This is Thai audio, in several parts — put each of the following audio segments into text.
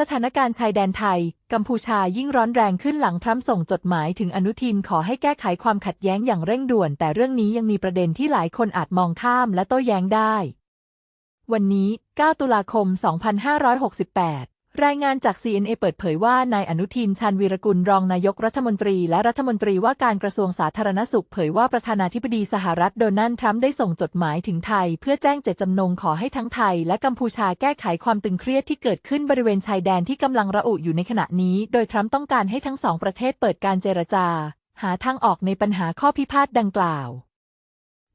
สถานการณ์ชายแดนไทย กัมพูชายิ่งร้อนแรงขึ้นหลังพรัมส่งจดหมายถึงอนุทินขอให้แก้ไขความขัดแย้งอย่างเร่งด่วน แต่เรื่องนี้ยังมีประเด็นที่หลายคนอาจมองข้ามและโต้แย้งได้ วันนี้ 9 ตุลาคม 2568 รายงานจาก CNA เปิดเผยว่านายอนุทินชันวีรกุลรองนายกรัฐมนตรี และรัฐมนตรีว่าการกระทรวงสาธารณสุขเผยว่าประธานาธิบดีสหรัฐโดนัลด์ทรัมป์ได้ส่งจดหมายถึงไทย เพื่อแจ้งเจตจำนงขอให้ทั้งไทย และกัมพูชาแก้ไขความตึงเครียดที่เกิดขึ้นบริเวณชายแดนที่กำลังระอุอยู่ในขณะนี้ โดยทรัมป์ต้องการให้ทั้งสองประเทศเปิดการเจรจา หาทางออกในปัญหาข้อพิพาทดังกล่าว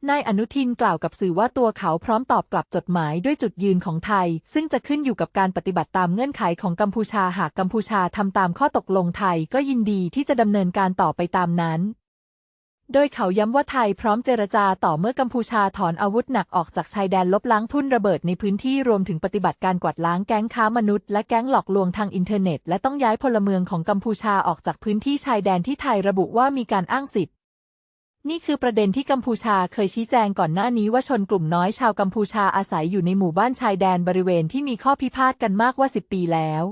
นายอนุทินกล่าวกับสื่อว่าตัวเขาพร้อมตอบกลับจดหมายด้วยจุดยืนของไทย ซึ่งจะขึ้นอยู่กับการปฏิบัติตามเงื่อนไขของกัมพูชาหากกัมพูชาทำตามข้อตกลงไทยก็ยินดีที่จะดำเนินการต่อไปตามนั้น โดยเขาย้ำว่าไทยพร้อมเจรจาต่อเมื่อกัมพูชาถอนอาวุธหนักออกจากชายแดนลบล้างทุ่นระเบิดในพื้นที่รวมถึงปฏิบัติการกวาดล้างแก๊งค้ามนุษย์และแก๊งหลอกลวงทางอินเทอร์เน็ต และต้องย้ายพลเมืองของกัมพูชาออกจากพื้นที่ชายแดนที่ไทยระบุว่ามีการอ้างสิทธิ นี่คือประเด็นที่กัมพูชาเคยชี้แจงก่อนหน้านี้ว่าชนกลุ่มน้อยชาวกัมพูชาอาศัยอยู่ในหมู่บ้านชายแดนบริเวณที่มีข้อพิพาทกันมากว่า 10 ปีแล้ว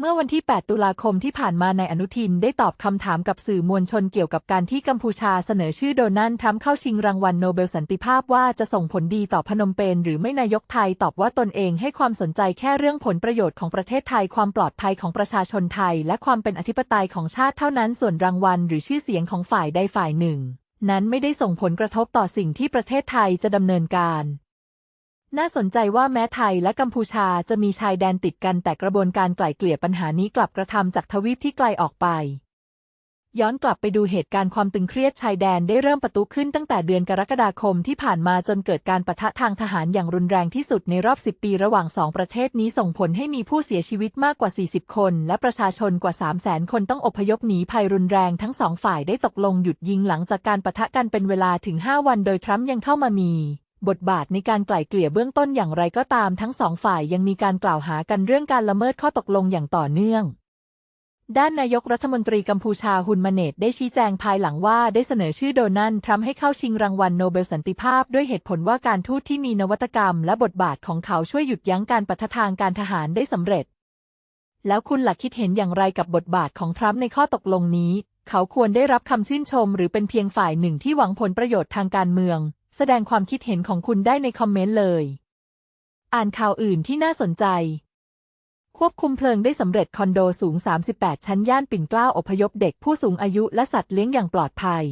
เมื่อวันที่ 8 ตุลาคมที่ผ่านมานายอนุทินได้ตอบคำถามกับสื่อมวลชนเกี่ยวกับการที่กัมพูชาเสนอชื่อโดนัลด์ทรัมป์เข้าชิงรางวัลโนเบลสันติภาพว่าจะส่งผลดีต่อพนมเปญหรือไม่นายกไทยตอบว่าตนเองให้ความสนใจแค่เรื่องผลประโยชน์ของประเทศไทยความปลอดภัยของประชาชนไทย และความเป็นอธิปไตยของชาติเท่านั้นส่วนรางวัลหรือชื่อเสียงของฝ่ายใดฝ่ายหนึ่ง นั้นไม่ได้ส่งผลกระทบต่อสิ่งที่ประเทศไทยจะดำเนินการ น่าสนใจว่าแม้ไทยและกัมพูชาจะมีชายแดนติดกันแต่กระบวนการไกล่เกลี่ยปัญหานี้กลับกระทำจากทวีปที่ไกลออกไป ย้อนกลับไปดูเหตุการณ์ความตึงเครียดชายแดนได้เริ่มประตุขึ้นตั้งแต่เดือนกรกฎาคมที่ผ่านมาจนเกิดการปะทะทางทหารอย่างรุนแรงที่สุดในรอบ 10 ปีระหว่างสองประเทศนี้ส่งผลให้มีผู้เสียชีวิตมากกว่า 40 คน และประชาชนกว่า 300,000 คนต้องอพยพหนีภัยรุนแรงทั้งสองฝ่ายได้ตกลงหยุดยิงหลังจากการปะทะกันเป็นเวลาถึง 5 วัน โดยทรัมป์ยังเข้ามามี บทบาทในการไกล่เกลี่ยเบื้องต้นอย่างไรก็ตามทั้งสองฝ่ายยังมีการกล่าวหากันเรื่องการละเมิดข้อตกลงอย่างต่อเนื่อง ด้านนายกรัฐมนตรีกัมพูชาฮุนมาเนตได้ชี้แจงภายหลังว่าได้เสนอชื่อโดนัลด์ทรัมป์ให้เข้าชิงรางวัลโนเบลสันติภาพ ด้วยเหตุผลว่าการทูตที่มีนวัตกรรม และบทบาทของเขาช่วยหยุดยั้งการปะทะทางการทหารได้สำเร็จ แล้วคุณหลักคิดเห็นอย่างไรกับบทบาทของทรัมป์ในข้อตกลงนี้ เขาควรได้รับคำชื่นชม หรือเป็นเพียงฝ่ายหนึ่งที่หวังผลประโยชน์ทางการเมืองแสดงความคิดเห็นของคุณได้ในคอมเมนต์เลย อ่านข่าวอื่นที่น่าสนใจ ควบคุมเพลิงได้สำเร็จคอนโดสูง 38 ชั้นย่านปิ่นเกล้าอพยพเด็กผู้สูงอายุและสัตว์เลี้ยงอย่างปลอดภัย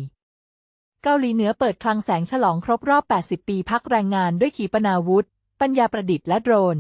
เกาหลีเหนือเปิดคลังแสงฉลองครบรอบ 80 ปีพักแรงงานด้วยขีปนาวุธ ปัญญาประดิษฐ์และโดรน